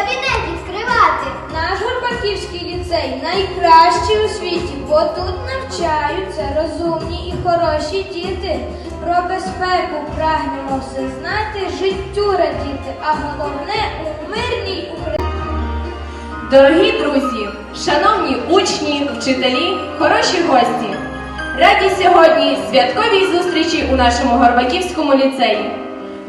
кабінет відкривати. Наш Горбаківський ліцей найкращий у світі, бо тут навчаються розумні і хороші діти. Про безпеку прагнемо все знати, життю радіти, а головне у мирній Україні. Дорогі друзі, шановні учні, вчителі, хороші гості! Раді сьогодні святковій зустрічі у нашому Горбаківському ліцеї.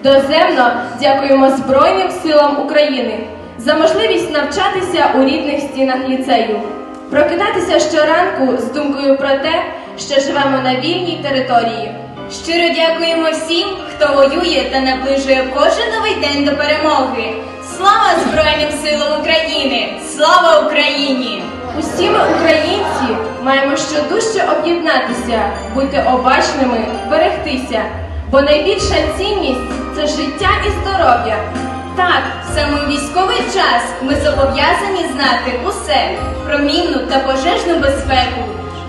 Доземно дякуємо Збройним силам України за можливість навчатися у рідних стінах ліцею, прокидатися щоранку з думкою про те, що живемо на вільній території. Щиро дякуємо всім, хто воює та наближує кожен новий день до перемоги. Слава Збройним силам України! Слава Україні! Усі ми, українці, маємо щодужче об'єднатися, бути обачними, берегтися, бо найбільша цінність це життя і здоров'я. Так, саме у військовий час ми зобов'язані знати усе про мінну та пожежну безпеку,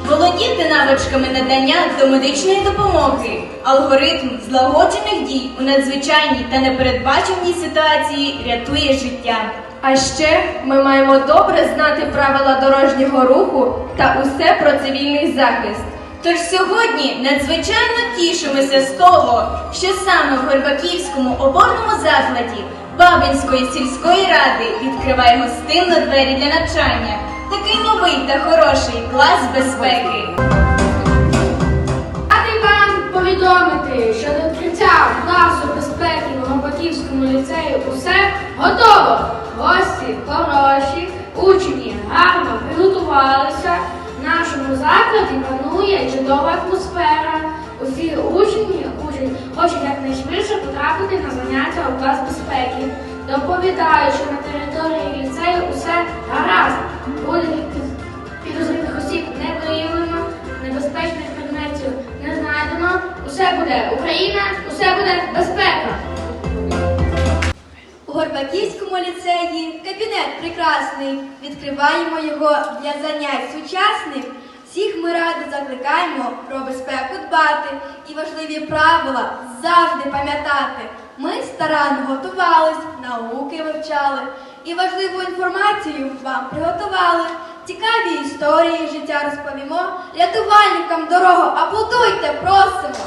володіти навичками надання домедичної допомоги, алгоритм злагоджених дій у надзвичайній та непередбаченій ситуації рятує життя. А ще ми маємо добре знати правила дорожнього руху та усе про цивільний захист. Тож сьогодні надзвичайно тішимося з того, що саме в Горбаківському опорному закладі Бабинської сільської ради відкриває гостинно двері для навчання. Такий новий та хороший клас безпеки. Радий вам повідомити, що до відкриття класу безпеки в Горбаківському ліцею усе готово. Гості хороші, учні гарно приготувалися. В нашому закладі панує чудова атмосфера. Усі учні учні хочуть якнайшвидше потрапити на заняття у клас безпеки. Доповідаю, що на території ліцею усе гаразд. Будь-яких підозрілих осіб не виявлено, небезпечних предметів не знайдено. Усе буде Україна, усе буде безпека. У Горбаківському ліцеї кабінет прекрасний. Відкриваємо його для занять сучасних. Всіх ми радо закликаємо про безпеку дбати і важливі правила завжди пам'ятати. Ми старанно готувались, науки вивчали і важливу інформацію вам приготували. Цікаві історії життя розповімо. Рятувальникам дорогу аплодуйте, просимо!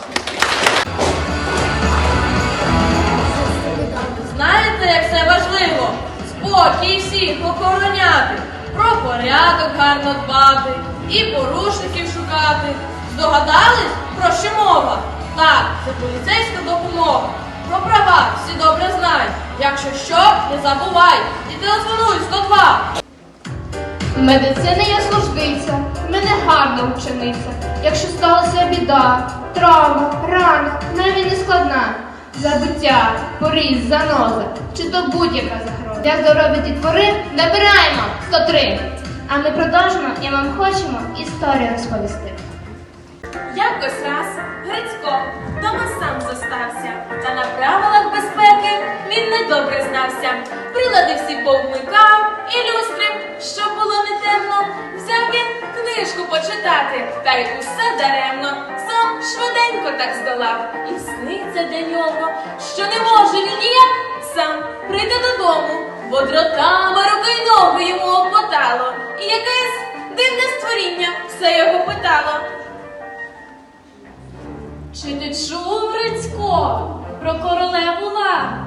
Знаєте, як це важливо? Спокій всіх охороняти, про порядок гарно дбати і порушників шукати. Здогадались, про що мова? Так, це поліцейська допомога. Про права всі добре знають. Якщо що, не забувай і телефонуй 102. Медицина є службиця, мене гарна учениця. Якщо сталася біда, травма, рана, навіть не складна. Забиття, поріз, заноза, чи то будь-яка загроза. Для здоров'я дітвори набираємо 103. А ми продовжимо і вам хочемо історію розповісти. Якось раз Грицько дома сам зостався, та на правилах безпеки він недобре знався. Прилади всі повмикав і люстри, щоб було не темно. Взяв він книжку почитати, та й усе даремно. Сам швиденько так здолав, і сниться для нього, що не може він ніяк сам прийти додому, бо дротами руки й ноги йому обмотало, і якесь дивне створіння все його питало. Чи ти чув, Грицько, про королеву Ла?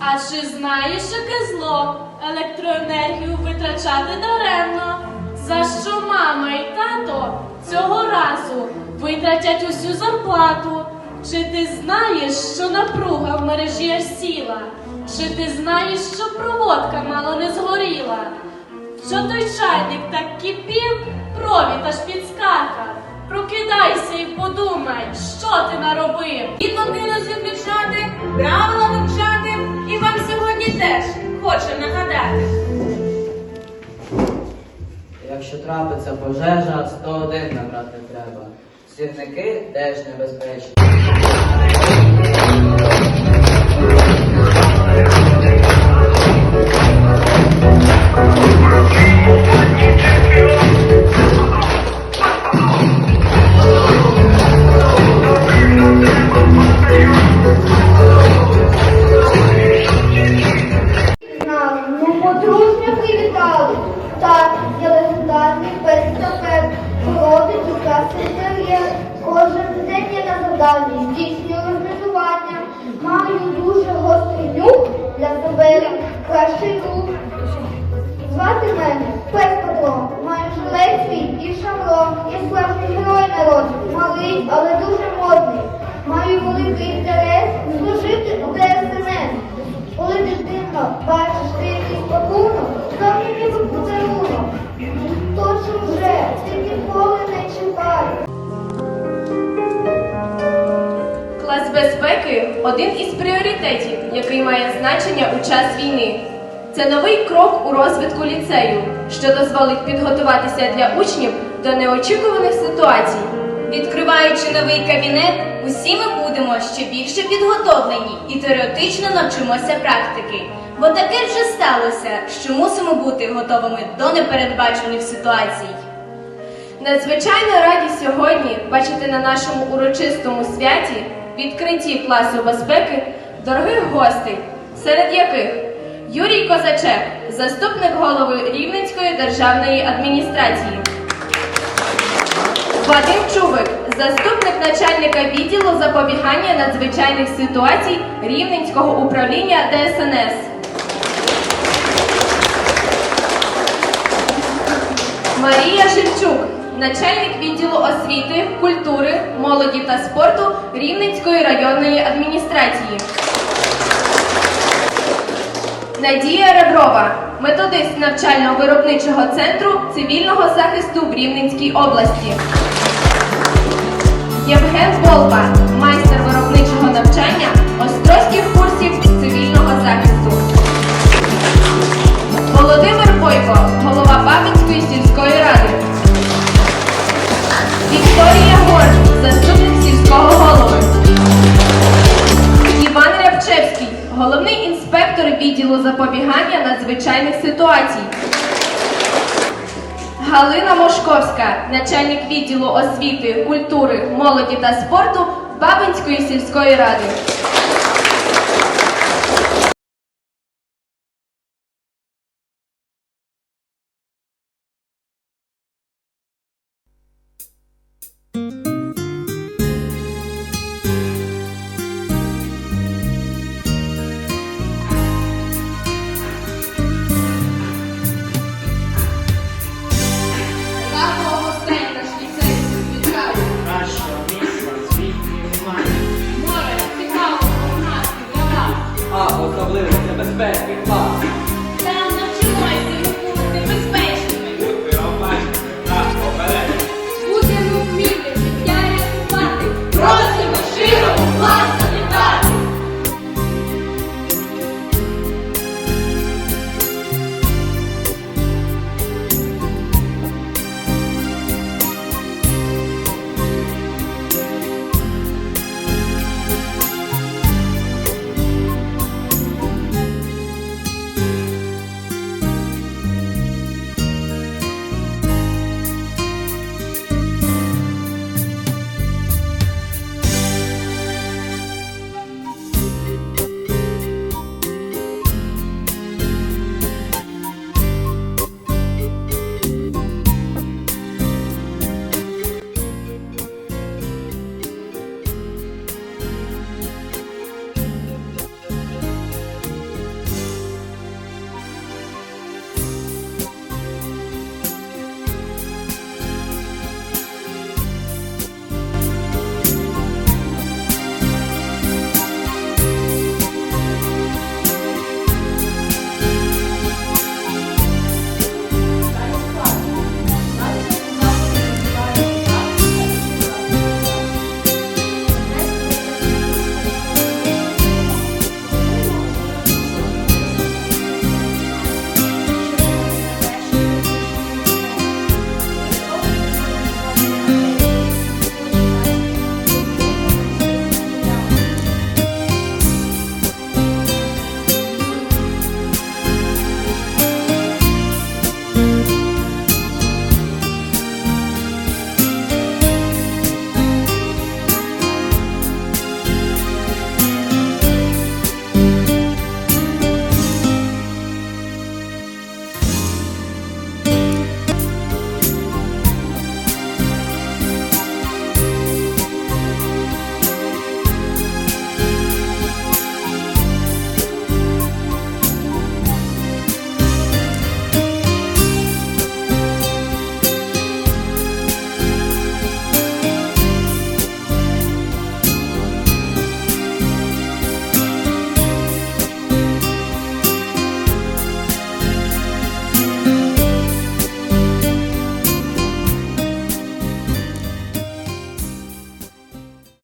А чи знаєш, яке зло електроенергію витрачати даремно? За що мама і тато цього разу витратять усю зарплату? Чи ти знаєш, що напруга в мережі сіла? Чи ти знаєш, що проводка мало не згоріла? Що той чайник так кипів, провід аж підскакав. Прокидайся і подумай, що ти наробив. Світло кинулось виключати, правила вивчати, і вам сьогодні теж хочемо нагадати. Якщо трапиться пожежа, 101 набрати треба. Сірники теж небезпечні. І шаврон. Я справжній герой народу, малий, але дуже модний. Маю великий інтерес служити у ДСНС. Коли дитино бачиш ти якийсь пакунок, то мені подарунок. Тож вже ти ніколи не чекай. Клас безпеки один із пріоритетів, який має значення у час війни. Це новий крок у розвитку ліцею, що дозволить підготуватися для учнів до неочікуваних ситуацій. Відкриваючи новий кабінет, усі ми будемо ще більше підготовлені і теоретично навчимося практики. Бо таке вже сталося, що мусимо бути готовими до непередбачених ситуацій. Надзвичайно раді сьогодні бачити на нашому урочистому святі відкритті класу безпеки дорогих гостей, серед яких Юрій Козачек, заступник голови Рівненської державної адміністрації, Вадим Чубик, заступник начальника відділу запобігання надзвичайних ситуацій Рівненського управління ДСНС. Марія Шевчук, начальник відділу освіти, культури, молоді та спорту Рівненської районної адміністрації. Надія Реброва, методист навчально-виробничого центру цивільного захисту в Рівненській області. Євген Болба, майстер виробничого навчання острозьких курсів цивільного захисту. Володимир Бойко, голова Бабинської сільської ради. Інспектор відділу запобігання надзвичайних ситуацій. Галина Мошковська, начальник відділу освіти, культури, молоді та спорту Бабинської сільської ради.